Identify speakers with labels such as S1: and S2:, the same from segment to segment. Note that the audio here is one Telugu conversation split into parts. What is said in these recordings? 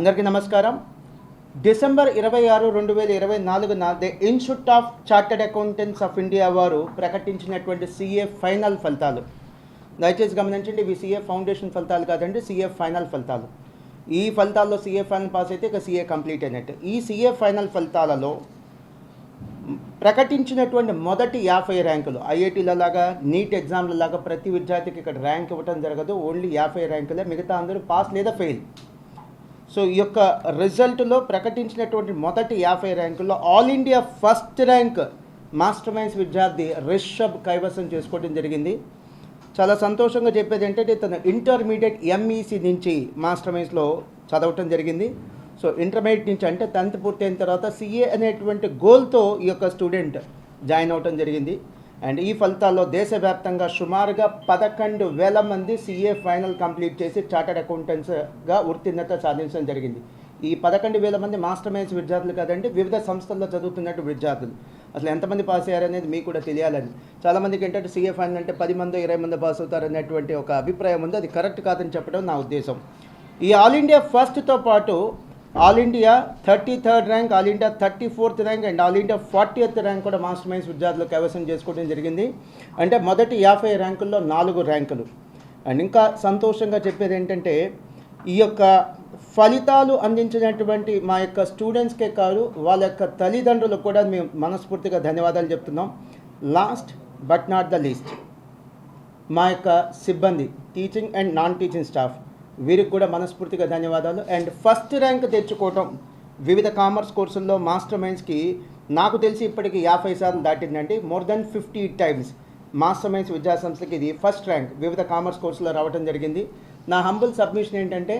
S1: అందరికీ నమస్కారం. డిసెంబర్ ఇరవై ఆరు రెండు వేల ఇరవై నాలుగున the institute of chartered accountants of India వారు ప్రకటించినటువంటి సిఏ ఫైనల్ ఫలితాలు. దయచేసి గమనించండి ఇవి సిఏ ఫౌండేషన్ ఫలితాలు కాదండి సిఏ ఫైనల్ ఫలితాలు. ఈ ఫలితాల్లో సిఏ ఫైనల్ పాస్ అయితే ఇక సిఏ కంప్లీట్ అయినట్టు. ఈ సిఏ ఫైనల్ ఫలితాలలో ప్రకటించినటువంటి మొదటి యాభై ర్యాంకులు ఐఐటీలలాగా నీట్ ఎగ్జామ్లలాగా ప్రతి విద్యార్థికి ఇక్కడ ర్యాంక్ ఇవ్వడం జరగదు. ఓన్లీ యాభై ర్యాంకులే మిగతా అందరూ పాస్ లేదా ఫెయిల్. సో ఈ యొక్క రిజల్ట్లో ప్రకటించినటువంటి మొదటి యాభై ర్యాంకుల్లో all India first rank Master Minds విద్యార్థి రిషబ్ కైవసం చేసుకోవడం జరిగింది. చాలా సంతోషంగా చెప్పేది ఏంటంటే తను ఇంటర్మీడియట్ ఎంఈసి నుంచి మాస్టర్ మైన్స్లో చదవటం జరిగింది. సో ఇంటర్మీడియట్ నుంచి అంటే టెన్త్ పూర్తయిన తర్వాత సిఏ అనేటువంటి గోల్తో ఈ యొక్క స్టూడెంట్ జాయిన్ అవటం జరిగింది. అండ్ ఈ ఫలితాల్లో దేశవ్యాప్తంగా సుమారుగా పదకొండు వేల మంది సిఏ ఫైనల్ కంప్లీట్ చేసి చార్టర్డ్ అకౌంటెంట్స్గా ఉత్తీర్ణత సాధించడం జరిగింది. ఈ పదకొండు వేల మంది మాస్టర్ మైన్స్ విద్యార్థులు కాదండి వివిధ సంస్థల్లో చదువుతున్నట్టు విద్యార్థులు. అసలు ఎంతమంది పాస్ అయ్యారనేది మీకు కూడా తెలియాలని చాలామందికి ఏంటంటే సీఏ ఫైనల్ అంటే పది మంది ఇరవై మంది పాస్ అవుతారనేటువంటి ఒక అభిప్రాయం ఉంది. అది కరెక్ట్ కాదని చెప్పడం నా ఉద్దేశం. ఈ ఆల్ ఇండియా ఫస్ట్తో పాటు all India thirty third rank all India thirty fourth rank and all India forty eighth rank కూడా మాస్టర్ మైన్స్ విద్యార్థులు కైవసం చేసుకోవడం జరిగింది. అంటే మొదటి యాభై ర్యాంకుల్లో నాలుగు ర్యాంకులు. అండ్ ఇంకా సంతోషంగా చెప్పేది ఏంటంటే ఈ యొక్క ఫలితాలు అందించినటువంటి మా యొక్క స్టూడెంట్స్కే కాదు వాళ్ళ యొక్క తల్లిదండ్రులకు కూడా మేము మనస్ఫూర్తిగా ధన్యవాదాలు చెప్తున్నాం. Last but not the least మా యొక్క సిబ్బంది teaching and non teaching staff వీరికి కూడా మనస్ఫూర్తిగా ధన్యవాదాలు. అండ్ ఫస్ట్ ర్యాంక్ తెచ్చుకోవటం వివిధ కామర్స్ కోర్సుల్లో మాస్టర్ మైండ్స్కి నాకు తెలిసి ఇప్పటికి యాభై శాతం దాటిందండి. More than fifty times master minds విద్యాసంస్థకి ఇది ఫస్ట్ ర్యాంక్. వివిధ కామర్స్ కోర్సులో రావడం జరిగింది. నా హంబుల్ సబ్మిషన్ ఏంటంటే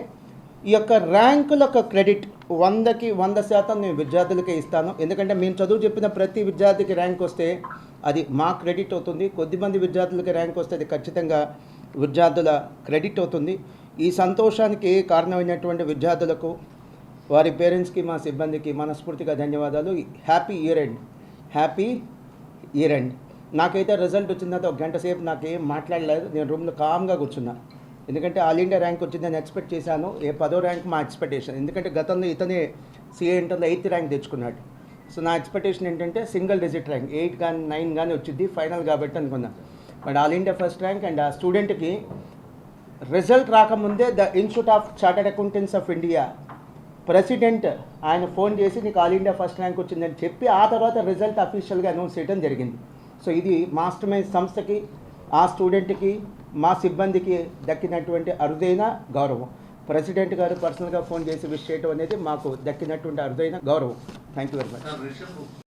S1: ఈ యొక్క ర్యాంకుల యొక్క క్రెడిట్ వందకి వంద శాతం నేను విద్యార్థులకే ఇస్తాను. ఎందుకంటే మేము చదువు చెప్పిన ప్రతి విద్యార్థికి ర్యాంక్ వస్తే అది మా క్రెడిట్ అవుతుంది. కొద్దిమంది విద్యార్థులకి ర్యాంక్ వస్తే అది ఖచ్చితంగా విద్యార్థుల క్రెడిట్ అవుతుంది. ఈ సంతోషానికి కారణమైనటువంటి విద్యార్థులకు వారి పేరెంట్స్కి మా సిబ్బందికి మనస్ఫూర్తిగా ధన్యవాదాలు. Happy year end. Happy year end. నాకైతే రిజల్ట్ వచ్చిన తర్వాత ఒక గంట సేపు నాకేం మాట్లాడలేదు. నేను రూమ్లో కామ్గా కూర్చున్నా. ఎందుకంటే ఆల్ ఇండియా ర్యాంక్ వచ్చిందని ఎక్స్పెక్ట్ చేశాను. ఏ పదో ర్యాంక్ మా ఎక్స్పెక్టేషన్. ఎందుకంటే గతంలో ఇతనే సిఏ ఇంటర్లో ఎయిత్ ర్యాంక్ తెచ్చుకున్నాడు. సో నా ఎక్స్పెక్టేషన్ ఏంటంటే సింగిల్ డిజిట్ ర్యాంక్. ఎయిట్ కానీ నైన్ కానీ వచ్చింది ఫైనల్ కాబట్టి అనుకున్నా. But all India first rank and ఆ స్టూడెంట్కి రిజల్ట్ రాకముందే the institute of chartered accountants of India president ఆయన ఫోన్ చేసి నీకు ఆల్ ఇండియా ఫస్ట్ ర్యాంక్ వచ్చిందని చెప్పి ఆ తర్వాత రిజల్ట్ అఫీషియల్గా అనౌన్స్ చేయడం జరిగింది. సో ఇది మాస్టర్ మైండ్ సంస్థకి ఆ స్టూడెంట్కి మా సిబ్బందికి దక్కినటువంటి అరుదైన గౌరవం. ప్రెసిడెంట్ గారు పర్సనల్గా ఫోన్ చేసి విష్ చేయడం అనేది మాకు దక్కినటువంటి అరుదైన గౌరవం. Thank you very much